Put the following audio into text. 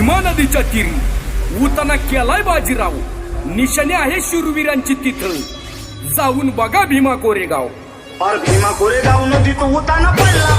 भीमा नदीच्या तीरी. उताना केलाय बाजीराव. निशाने आहे शूरवीरांची तिथं. जाऊन बघा भीमा कोरेगाव. और भीमा कोरेगाव नदीत उताना पडला.